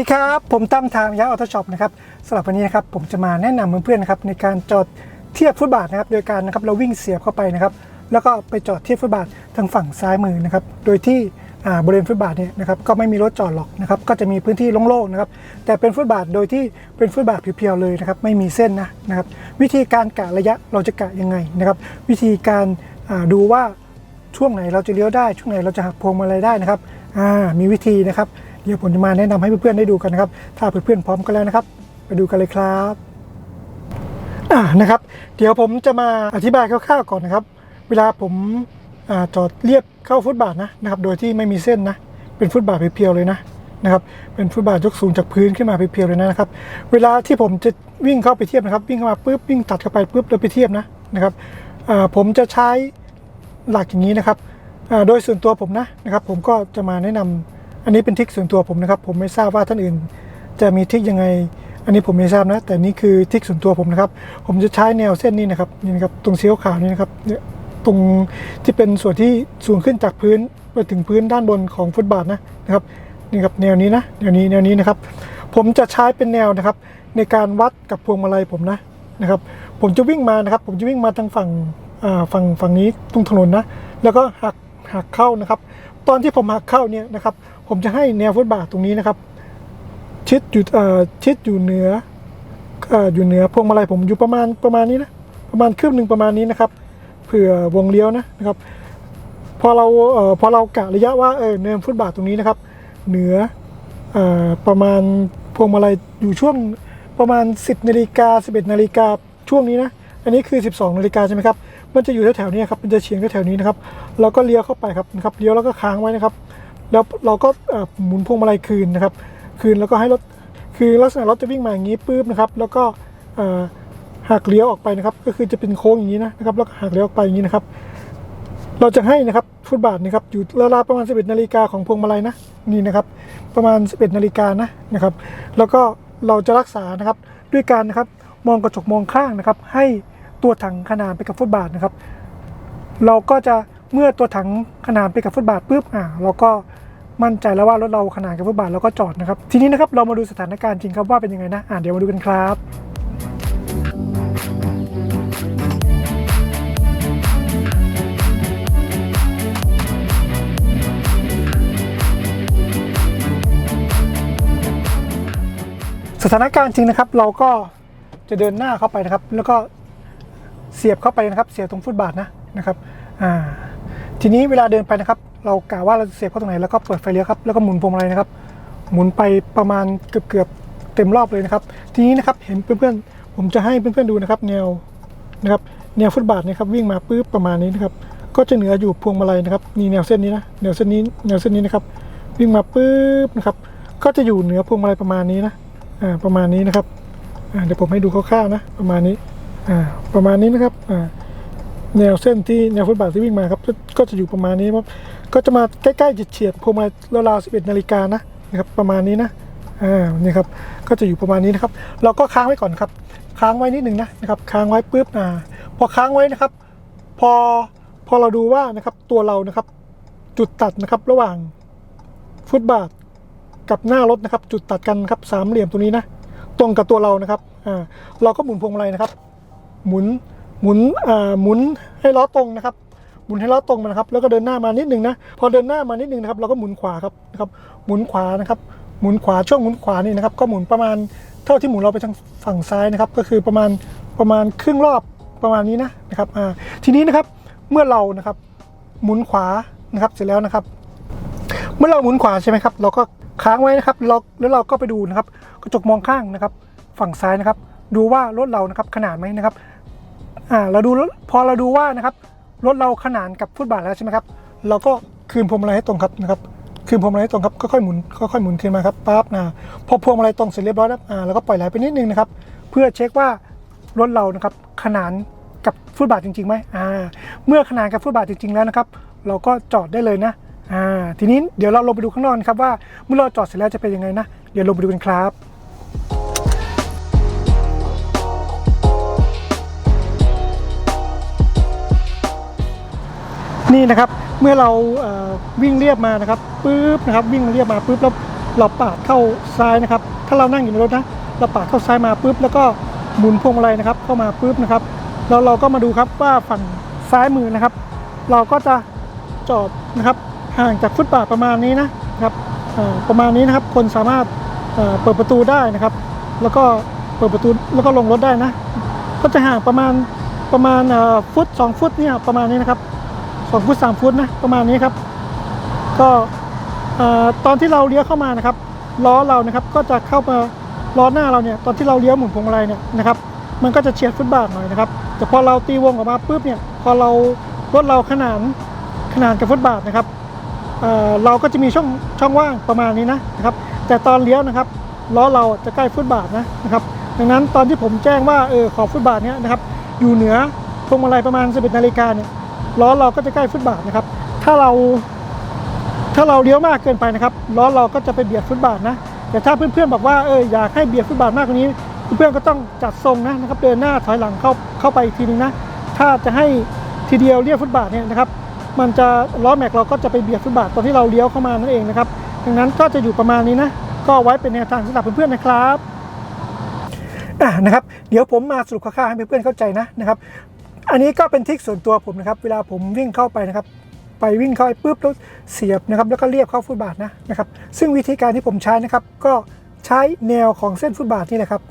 ดีครับ ผมตั้มทางยาออโต้ช็อปนะครับสำหรับวันนี้นะครับผมจะมาแนะนำเพื่อนๆนะครับในการจอดเทียบฟุตบาทนะครับ โดยการนะครับเราวิ่งเสียบเข้าไปนะครับ แล้วก็ไปจอดเทียบฟุตบาททางฝั่งซ้ายมือนะครับ โดยที่บริเวณฟุตบาทเนี่ยนะครับก็ไม่มีรถจอดหรอกนะครับ ก็จะมีพื้นที่โล่งๆนะครับ แต่เป็นฟุตบาทโดยที่เป็นฟุตบาทเพียวๆเลยนะครับ ไม่มีเส้นนะนะครับ วิธีการกะระยะเราจะกะยังไงนะครับ วิธีการดูว่าช่วงไหนเราจะเลี้ยวได้ ช่วงไหนเราจะหักพวงมาลัยได้นะครับมีวิธีนะครับ เดี๋ยวผมจะมาแนะนำให้เพื่อนๆได้ดูกันนะครับ ถ้าเพื่อนๆพร้อมกันแล้วนะครับ ไปดูกันเลยครับอ่านะครับ เดี๋ยวผมจะมาอธิบายคร่าวๆก่อนนะครับ เวลาผมอาจอดเรียบเข้าฟุตบาทนะนะครับ โดยที่ไม่มีเส้นนะ เป็นฟุตบาทเพียวๆเลยนะนะครับ เป็นฟุตบาทยกสูงจากพื้นขึ้นมาเพียวๆเลยนะครับ เวลาที่ผมจะวิ่งเข้าไปเทียบนะครับ วิ่งเข้ามาปุ๊บวิ่งตัดเข้าไปปุ๊บแล้วไปเทียบนะนะครับผมจะใช้หลักอย่างนี้นะครับโดยส่วนตัวผมนะนะครับ ผมก็จะมาแนะนำ อันนี้เป็นทริคส่วนตัวผมนะครับ ผมไม่ทราบว่าท่านอื่น จะมีทริคยังไง อันนี้ผมไม่ทราบนะ แต่นี่คือทริคส่วนตัวผมนะครับ ผมจะใช้แนวเส้นนี้นะครับนี่นะครับตรงเสี้ยวขาวนี่นะครับเนี่ยตรงที่เป็นส่วนที่สูงขึ้นจากพื้นไปถึงพื้นด้านบนของฟุตบาทนะนะครับนี่ครับแนวนี้นะแนวนี้แนวนี้นะครับ ผมจะใช้เป็นแนวนะครับ ในการวัดกับพวงมาลัยผมนะนะครับ ผมจะวิ่งมานะครับ ผมจะวิ่งมาทางฝั่งอ่าฝั่งฝั่งนี้ตรงถนนนะ แล้วก็หักหักเข้านะครับ ตอนที่ผมหักเข้าเนี่ยนะครับ ผมจะให้แนวฟุตบาทตรงนี้นะครับ ชิดอยู่เอ่อชิดอยู่เหนือออยู่เหนือพวงมาลัยผมอยู่ประมาณประมาณนี้นะประมาณครึ่งหนึ่งประมาณนี้นะครับเผื่อวงเลี้ยวนะนะครับ พอเราเออพอเรากะระยะว่าเออเนินฟุตบาทตรงนี้นะครับ เหนือเอ่อประมาณพวงมาลัยอยู่ช่วงประมาณ 10นาฬิกา11นาฬิกาช่วงนี้นะอันนี้คือ 12นาฬิกาใช่ไหมครับมันจะอยู่แถวๆนี้ครับมันจะเฉียงแถวๆนี้นะครับเราก็เลี้ยวเข้าไปครับนะครับเลี้ยวแล้วก็ค้างไว้นะครับ แล้วเราก็หมุนพวงมาลัยคืนนะครับ คืนแล้วก็ให้รถคือลักษณะรถจะวิ่งมาอย่างนี้ปุ๊บนะครับแล้วก็หักเลี้ยวออกไปนะครับ ก็คือจะเป็นโค้งอย่างนี้นะนะครับ แล้วก็หักเลี้ยวออกไปอย่างนี้นะครับ เราจะให้นะครับฟุตบาทนะครับอยู่ราวๆประมาณ 11นาฬิกาของพวงมาลัยนะนี่นะครับ ประมาณ 11นาฬิกานะนะครับ แล้วก็เราจะรักษานะครับด้วยการนะครับมองกระจกมองข้างนะครับ ให้ตัวถังขนานไปกับฟุตบาทนะครับ เราก็จะเมื่อตัวถังขนานไปกับฟุตบาทปุ๊บอ่าเราก็ มั่นใจแล้วว่ารถเราขนานกับฟุตบาทเราก็จอดนะครับ ทีนี้นะครับเรามาดูสถานการณ์จริงครับว่าเป็นยังไงนะอ่าเดี๋ยวมาดูกันครับสถานการณ์จริงนะครับเราก็จะเดินหน้าเข้าไปนะครับ แล้วก็เสียบเข้าไปนะครับ เสียบตรงฟุตบาทนะนะครับอ่าทีนี้เวลาเดินไปนะครับ เรากะว่าเราจะเสียบเข้าตรงไหนแล้วก็เปิดไฟเลี้ยวครับแล้วก็หมุนพวงมาลัยนะครับ หมุนไปประมาณเกือบเกือบๆเต็มรอบเลยนะครับ ทีนี้นะครับเห็นเพื่อนๆผมจะให้เพื่อนๆดูนะครับแนวนะครับแนวฟุตบาทนะครับวิ่งมาปุ๊บประมาณนี้นะครับก็จะเหนืออยู่พวงมาลัยนะครับนี่แนวเส้นนี้นะแนวเส้นนี้แนวเส้นนี้นะครับ วิ่งมาปุ๊บนะครับ ก็จะอยู่เหนือพวงมาลัยประมาณนี้นะอ่าประมาณนี้นะครับอ่าเดี๋ยวผมให้ดูคร่าวๆนะประมาณนี้อ่าประมาณนี้นะครับอ่า แนวเส้นที่แนวฟุตบาทที่วิ่งมาครับ ก็จะอยู่ประมาณนี้ครับก็จะมาใกล้ๆจะเฉียดพวงมาลัยราวๆ11นาฬิกานะนะครับประมาณนี้นะอ่านี่ครับก็จะอยู่ประมาณนี้นะครับ เราก็ค้างไว้ก่อนครับ ค้างไว้นิดหนึ่งนะนะครับค้างไว้ปุ๊บอ่าพอค้างไว้นะครับ พอพอเราดูว่านะครับตัวเรานะครับ จุดตัดนะครับระหว่างฟุตบาทกับหน้ารถนะครับ จุดตัดกันครับสามเหลี่ยมตัวนี้นะ ตรงกับตัวเรานะครับอ่าเราก็หมุนพวงมาลัยนะครับ หมุน หมุนอ่าหมุนให้ล้อตรงนะครับหมุนให้ล้อตรงมานะครับ แล้วก็เดินหน้ามานิดนึงนะพอเดินหน้ามานิดนึงนะครับ เราก็หมุนขวาครับนะครับ หมุนขวานะครับ หมุนขวาช่วงหมุนขวานี่นะครับ ก็หมุนประมาณเท่าที่หมุนเราไปทางฝั่งซ้ายนะครับ ก็คือประมาณประมาณครึ่งรอบประมาณนี้นะนะครับอ่าทีนี้นะครับเมื่อเรานะครับ หมุนขวานะครับเสร็จแล้วนะครับ เมื่อเราหมุนขวาใช่ไหมครับ เราก็ค้างไว้นะครับเราแล้วเราก็ไปดูนะครับ กระจกมองข้างนะครับ ฝั่งซ้ายนะครับ ดูว่ารถเรานะครับขนาดไหมนะครับ อ่าเราดูพอเราดูว่านะครับรถเราขนานกับฟุตบาทแล้วใช่ไหมครับเราก็คืนพวงมาลัยให้ตรงครับนะครับคืนพวงมาลัยให้ตรงครับค่อยๆหมุนค่อยๆหมุนขึ้นมาครับปั๊บนะพอพวงมาลัยตรงเสร็จเรียบร้อยแล้วอ่าเราก็ปล่อยไหลไปนิดนึงนะครับเพื่อเช็คว่ารถเรานะครับขนานกับฟุตบาทจริงๆไหมอ่าเมื่อขนานกับฟุตบาทจริง ๆ แล้วนะครับ เราก็จอดได้เลยนะอ่าทีนี้เดี๋ยวเราลงไปดูข้างนอกนครับว่าเมื่อเราจอดเสร็จแล้วจะเป็นยังไงนะ เดี๋ยวลงไปดูกันครับ นี่นะครับเมื่อเราเวิ่งเรียบมานะครับปุ๊บนะครับวิ่งเรียบมาปุ๊บแล้วเราปาดเข้าซ้ายนะครับ ถ้าเรานั่งอยู่ในรถนะเราปาดเข้าซ้ายมาปุ๊บแล้วก็หมุนพวงมาลัยนะครับ เข้ามาปุ๊บนะครับแล้วเราก็มาดูครับว่าฝั่งซ้ายมือนะครับ เราก็จะจอดนะครับห่างจากฟุตบาทประมาณนี้นะครับประมาณนี้นะครับ คนสามารถเปิดประตูได้นะครับ แล้วก็เปิดประตูแล้วก็ลงรถได้นะ ก็จะห่างประมาณประมาณฟุตสองฟุตเนี่ยประมาณนี้นะครับ สองฟุตสามฟุตนะประมาณนี้ครับ ก็ตอนที่เราเลี้ยวเข้ามานะครับล้อเรานะครับก็จะเข้ามาล้อหน้าเราเนี่ยตอนที่เราเลี้ยวหมุนพวงมาลัยเนี่ยนะครับมันก็จะเฉียดฟุตบาทหน่อยนะครับแต่พอเราตีวงออกมาปุ๊บเนี่ยพอเรารถเราขนานขนานกับฟุตบาทนะครับเเราก็จะมีช่องช่องว่างประมาณนี้นะนะครับ แต่ตอนเลี้ยวนะครับล้อเราจะใกล้ฟุตบาทนะนะครับ ดังนั้นตอนที่ผมแจ้งว่าเออขอบฟุตบาทเนี่ยนะครับอยู่เหนือพวงมาลัยประมาณ 11นาฬิกาเนี่ย ล้อเราก็จะใกล้ฟุตบาทนะครับ ถ้าเราถ้าเราเลี้ยวมากเกินไปนะครับล้อเราก็จะไปเบียดฟุตบาทนะ แต่ถ้าเพื่อนๆบอกว่าเอออยากให้เบียดฟุตบาทมากกว่านี้ เพื่อนๆก็ต้องจัดทรงนะนะครับ เดินหน้าถอยหลังเข้าเข้าไปทีนึงนะ ถ้าจะให้ทีเดียวเรียกฟุตบาทเนี่ยนะครับ มันจะล้อแม็กเราก็จะไปเบียดฟุตบาทตอนที่เราเลี้ยวเข้ามานั่นเองนะครับ ดังนั้นก็จะอยู่ประมาณนี้นะ ก็ไว้เป็นแนวทางสำหรับเพื่อนๆนะครับอะนะครับ เดี๋ยวผมมาสรุปคร่าวๆให้เพื่อนๆเข้าใจนะนะครับ อันนี้ก็เป็นทิคส่วนตัวผมนะครับ เวลาผมวิ่งเข้าไปนะครับ ไปวิ่งเข้าไปปุ๊บแล้วเสียบนะครับ แล้วก็เรียบเข้าฟุตบาทนะนะครับ ซึ่งวิธีการที่ผมใช้นะครับ ก็ใช้แนวของเส้นฟุตบาทนี่แหละครับ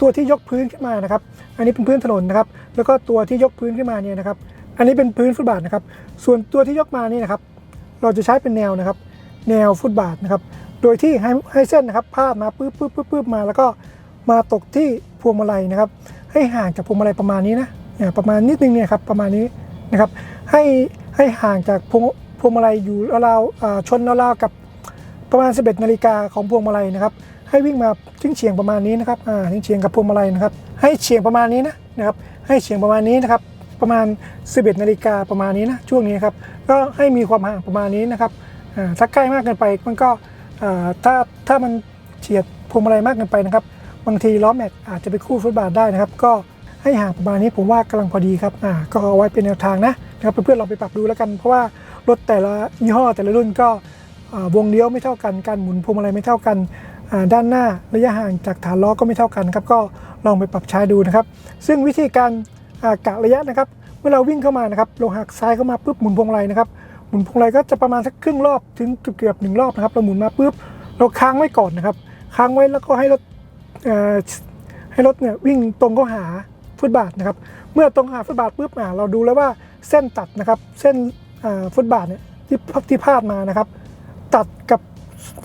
ตัวที่ยกพื้นขึ้นมานะครับ อันนี้เป็นพื้นถนนนะครับ แล้วก็ตัวที่ยกพื้นขึ้นมาเนี่ยนะครับ อันนี้เป็นพื้นฟุตบาทนะครับ ส่วนตัวที่ยกมานี่นะครับ เราจะใช้เป็นแนวนะครับ แนวฟุตบาทนะครับ โดยที่ให้ให้เส้นนะครับพาดมาปุ๊บปุ๊บปุ๊บปุ๊บมา แล้วก็มาตกที่พวงมาลัยนะครับ ให้ห่างจากพวงมาลัยประมาณนี้นะ ประมาณนิดนึงเนี่ยครับประมาณนี้นะครับให้ให้ห่างจากพวงพวงมาลัยอยู่ราวๆอ่าชนราวๆกับประมาณ 11นาฬิกาของพวงมาลัยนะครับให้วิ่งมาทิ้งเฉียงประมาณนี้นะครับอ่าทิ้งเฉียงกับพวงมาลัยนะครับให้เฉียงประมาณนี้นะนะครับให้เฉียงประมาณนี้นะครับประมาณ 11นาฬิกาประมาณนี้นะช่วงนี้ครับก็ให้มีความห่างประมาณนี้นะครับอ่าถ้าใกล้มากเกินไปมันก็อ่าถ้าถ้ามันเฉียดพวงมาลัยมากเกินไปนะครับบางทีล้อแม็กอาจจะไปคู่ฟุตบาทได้นะครับ ก็ ให้ห่างประมาณนี้ผมว่ากำลังพอดีครับอ่าก็เอาไว้เป็นแนวทางนะนะครับเพื่อนๆลองไปปรับดูแล้วกัน เพราะว่ารถแต่ละยี่ห้อแต่ละรุ่นก็วงเลี้ยวไม่เท่ากันการหมุนพวงมาลัยไม่เท่ากันด้านหน้าระยะห่างจากฐานล้อก็ไม่เท่ากันครับก็ลองไปปรับใช้ดูนะครับ ซึ่งวิธีการกะระยะนะครับเมื่อเราวิ่งเข้ามานะครับเราหักซ้ายเข้ามาปุ๊บหมุนพวงมาลัยนะครับหมุนพวงมาลัยก็จะประมาณสักครึ่งรอบถึงเกือบหนึ่งรอบนะครับเราหมุนมาปุ๊บเราค้างไว้ก่อนนะครับ ค้างไว้แล้วก็ให้รถให้รถเนี่ยวิ่งตรงเข้าหา ฟุตบาทนะครับ เมื่อตรงหาฟุตบาทปุ๊บอ่าเราดูแล้วว่าเส้นตัดนะครับ เส้นฟุตบาทเนี่ยที่ที่พาดมานะครับ ตัดกับ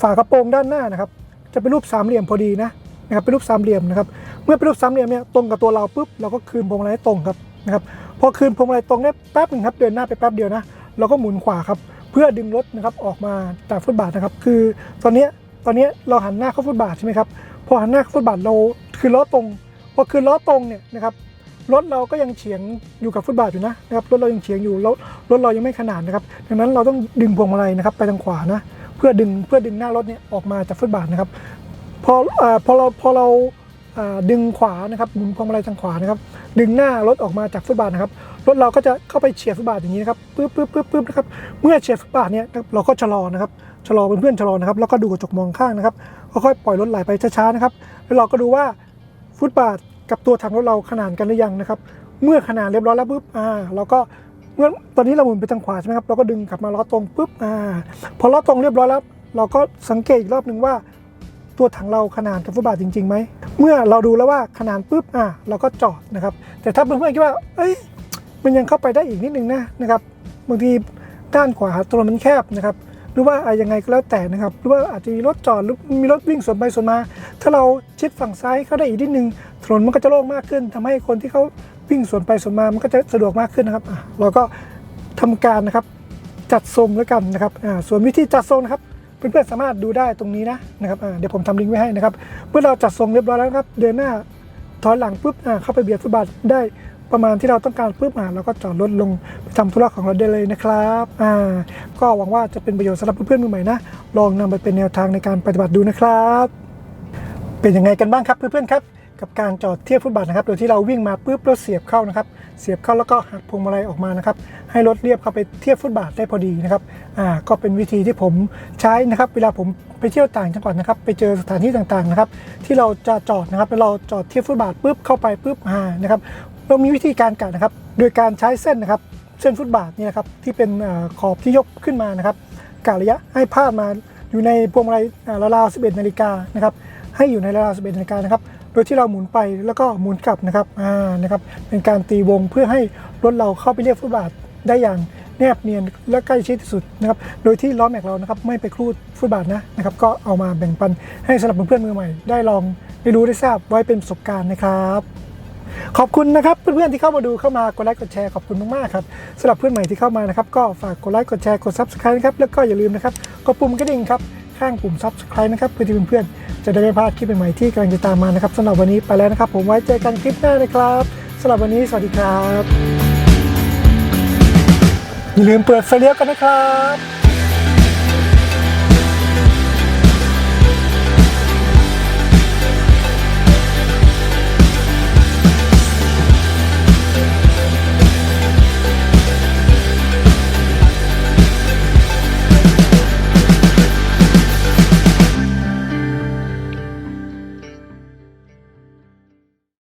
ฝากระโปรงด้านหน้านะครับ จะเป็นรูปสามเหลี่ยมพอดีนะนะครับเป็นรูปสามเหลี่ยมนะครับ เมื่อเป็นรูปสามเหลี่ยมเนี่ยตรงกับตัวเราปุ๊บเราก็คืนพวงมาลัยตรงครับนะครับพอคืนพวงมาลัยตรงได้แป๊บหนึ่งครับเดินหน้าไปแป๊บเดียวนะเราก็หมุนขวาครับเพื่อดึงรถนะครับออกมาจากฟุตบาทนะครับ คือตอนนี้ตอนนี้เราหันหน้าเข้าฟุตบาทใช่ไหมครับพอหันหน้าเข้าฟุตบาทเราคือล้อตรงพอคือล้อตรงเนี่ยนะครับ รถเราก็ยังเฉียงอยู่กับฟุตบาทอยู่นะนะครับรถเรายังเฉียงอยู่รถรถเรายังไม่ขนานนะครับ ดังนั้นเราต้องดึงพวงมาลัยนะครับไปทางขวานะเพื่อดึงเพื่อดึงหน้ารถเนี่ยออกมาจากฟุตบาทนะครับพออ่าพอเราพอเราอ่าดึงขวานะครับหมุนพวงมาลัยทางขวานะครับ ดึงหน้ารถออกมาจากฟุตบาทนะครับรถเราก็จะเข้าไปเฉียดฟุตบาทอย่างนี้นะครับปึ๊บปึ๊บปึ๊บปึ๊บนะครับเมื่อเฉียดฟุตบาทเนี่ยเราก็ชะลอนะครับชะลอเป็นเพื่อนชะลอนะครับแล้วก็ดูกระจกมองข้างนะครับค่อยๆปล่อยรถไหลไปช้าๆนะครับแล้วเราก็ดูว่าฟุตบาท กับตัวถังรถเราขนานกันหรือยังนะครับ เมื่อขนานเรียบร้อยแล้วปุ๊บอ่าเราก็เมื่อตอนนี้เราหมุนไปทางขวาใช่ไหมครับเราก็ดึงกลับมาล้อตรงปุ๊บอ่าพอล้อตรงเรียบร้อยแล้ว เราก็สังเกตอีกรอบหนึ่งว่า ตัวถังเราขนานกับฟุตบาทจริงๆไหมเมื่อเราดูแล้วว่าขนานปุ๊บอะเราก็จอดนะครับ แต่ถ้าเพื่อนๆคิดว่า เอ้ยมันยังเข้าไปได้อีกนิดนึงนะนะครับบางทีด้านขวาถนนมันแคบนะครับหรือว่าอะไรยังไงก็แล้วแต่นะครับ หรือว่าอาจจะมีรถจอดหรือมีรถวิ่งสวนไปสวนมา ถ้าเราชิดฝั่งซ้ายเข้าได้อีกนิดนึงถนนมันก็จะโล่งมากขึ้นทำให้คนที่เขาวิ่งสวนไปสวนมามันก็จะสะดวกมากขึ้นนะครับเราก็ทำการนะครับจัดทรงแล้วกันนะครับส่วนวิธีจัดทรงนะครับเพื่อนๆสามารถดูได้ตรงนี้นะนะครับเดี๋ยวผมทำลิงก์ไว้ให้นะครับเมื่อเราจัดทรงเรียบร้อยแล้วครับ เดินหน้าถอยหลังปุ๊บเข้าไปเบียดฟุตบาทได้ประมาณที่เราต้องการปุ๊บอ่าเราก็จอดรถลงไปทำธุระของเราได้เลยนะครับอ่าก็หวังว่าจะเป็นประโยชน์สำหรับเพื่อนๆมือใหม่นะลองนำไปเป็นแนวทางในการปฏิบัติดูนะครับ เป็นยังไงกันบ้างครับเพื่อนๆครับกับการจอดเทียบฟุตบาทนะครับ โดยที่เราวิ่งมาปุ๊บแล้วเสียบเข้านะครับ เสียบเข้าแล้วก็หักพวงมาลัยออกมานะครับ ให้รถเรียบเข้าไปเทียบฟุตบาทได้พอดีนะครับ อ่า ก็เป็นวิธีที่ผมใช้นะครับ เวลาผมไปเที่ยวต่างจังหวัดนะครับ ไปเจอสถานที่ต่างๆนะครับ ที่เราจะจอดนะครับแล้วเราจอดเทียบฟุตบาทปุ๊บเข้าไปปุ๊บอ่านะครับ เรามีวิธีการกะนะครับ โดยการใช้เส้นนะครับ เส้นฟุตบาทนี่นะครับ ที่เป็นขอบที่ยกขึ้นมานะครับกะระยะให้พาดมาอยู่ในพวงมาลัยอ่าราวๆ11นาฬิกานะครับ ให้อยู่ในราวๆ11นาฬิกานะครับ โดยที่เราหมุนไปแล้วก็หมุนกลับนะครับอ่านะครับ เป็นการตีวงเพื่อให้รถเราเข้าไปเรียบฟุตบาทได้อย่างแนบเนียนและใกล้ชิดที่สุดนะครับ โดยที่ล้อแม็กเรานะครับไม่ไปครูดฟุตบาทนะนะครับ ก็เอามาแบ่งปันให้สำหรับเพื่อนๆมือใหม่ ได้ลองได้รู้ได้ทราบไว้เป็นประสบการณ์นะครับขอบคุณนะครับเพื่อนๆที่เข้ามาดูเข้ามากดไลค์กดแชร์ขอบคุณมากๆครับสำหรับเพื่อนใหม่ที่เข้ามานะครับก็ฝากกดไลค์กดแชร์กด subscribe นะครับแล้วก็อย่าลืมนะครับกดปุ่มกระดิ่งครับ ข้างปุ่ม subscribe นะครับ เพื่อที่เพื่อนๆจะได้ไม่พลาดคลิปใหม่ๆที่กำลังจะตามมานะครับสำหรับวันนี้ไปแล้วนะครับ ผมไว้เจอกันคลิปหน้านะครับสำหรับวันนี้สวัสดีครับ อย่าลืมเปิดไฟเลี้ยวกันนะครับ